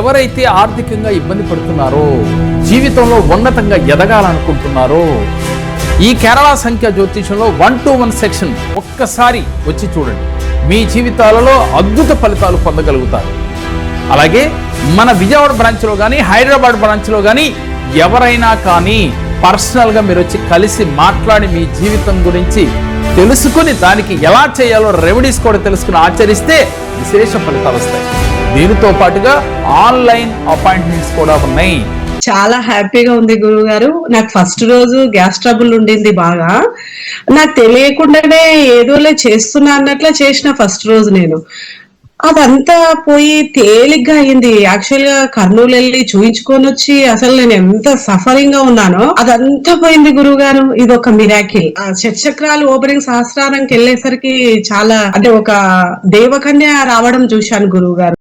ఎవరైతే ఆర్థికంగా ఇబ్బంది పడుతున్నారో జీవితంలో ఉన్నతంగా ఎదగాలనుకుంటున్నారో ఈ కేరళ సంఖ్య జ్యోతిషంలో వన్ టు వన్ సెక్షన్ ఒక్కసారి వచ్చి చూడండి. మీ జీవితాలలో అద్భుత ఫలితాలు పొందగలుగుతారు. అలాగే మన విజయవాడ బ్రాంచ్లో కానీ హైదరాబాద్ బ్రాంచ్లో కానీ ఎవరైనా కానీ పర్సనల్గా మీరు వచ్చి కలిసి మాట్లాడి మీ జీవితం గురించి తెలుసుకుని దానికి ఎలా చేయాలో రెమెడీస్ కూడా తెలుసుకుని ఆచరిస్తే విశేష ఫలితాలు వస్తాయి. దీనితో పాటుగా ఆన్లైన్ అపాయింట్మెంట్స్ కూడా ఉన్నాయి. చాలా హ్యాపీగా ఉంది గురువు గారు నాకు ఫస్ట్ రోజు గ్యాస్ ట్రబుల్ ఉండింది బాగా. నాకు తెలియకుండానే ఏదోలే చేస్తున్నా అన్నట్లే చేసిన ఫస్ట్ రోజు నేను. అదంతా పోయి తేలిగ్గా అయింది. యాక్చువల్గా కర్నూలు వెళ్ళి చూయించుకొని వచ్చి అసలు నేను ఎంత సఫరింగ్గా ఉన్నానో అదంతా పోయింది గురువు గారు ఇది ఒక మిరాకిల్ ఆ చక్రాలు ఓపెనింగ్ సహస్రానికి వెళ్ళేసరికి చాలా అంటే ఒక దేవకన్య రావడం చూశాను గురువు గారు